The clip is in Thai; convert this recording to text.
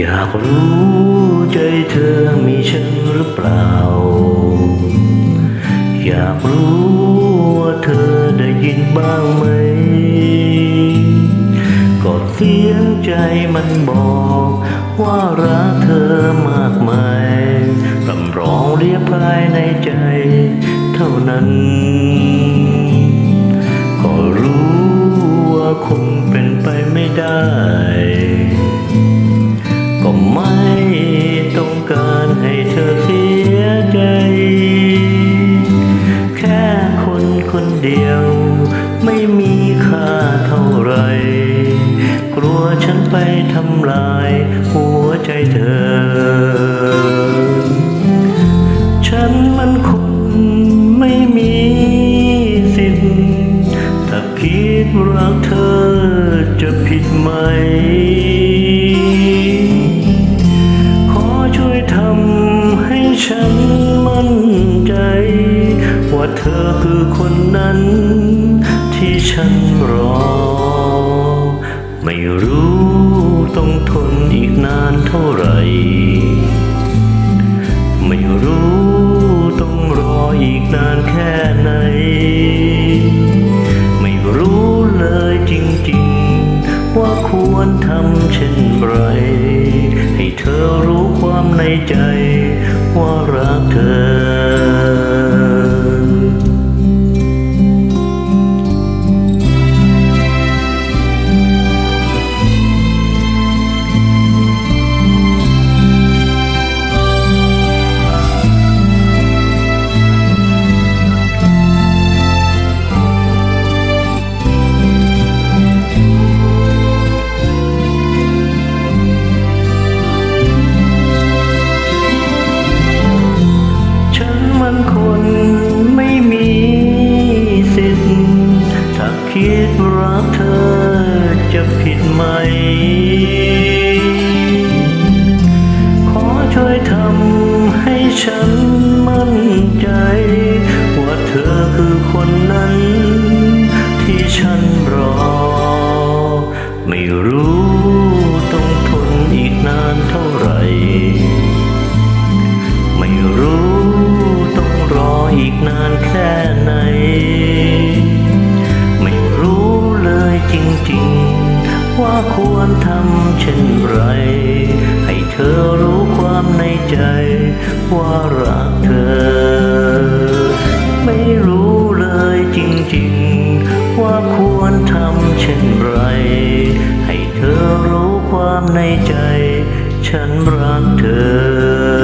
อยากรู้ใจเธอมีฉันหรือเปล่า อยากรู้ว่าเธอได้ยินบ้างไหมก็เสียงใจมันบอก ว่ารักเธอมากมายรำร้องเรียกภายในใจเท่านั้น ก็รู้ว่าคงเป็นไปไม่ได้ เดียว ไม่มีค่าเท่าไร กลัวฉันไปทำลาย หัวใจเธอ ฉันมันคงไม่มีสิทธิ์ถ้าคิดรักเธอจะผิดไหม ว่าเธอคือคนนั้น ที่ฉันรอ ไม่รู้ต้องทนอีกนานเท่าไหร่ ไม่รู้ต้องรออีกนานแค่ไหน ไม่รู้เลยจริงๆ ว่าควรทำเช่นไร ให้เธอรู้ความในใจ ว่ารักเธอ ใหมขอช่วยทำให้ฉันมั่นใจ ว่าเธอคือคนนั้น ที่ฉันรอ ไม่รู้ เช่นไร ให้เธอรู้ความในใจ ว่ารักเธอ ไม่รู้เลยจริงๆ ว่าควรทำเช่นไร ให้เธอรู้ความในใจ ฉันรักเธอ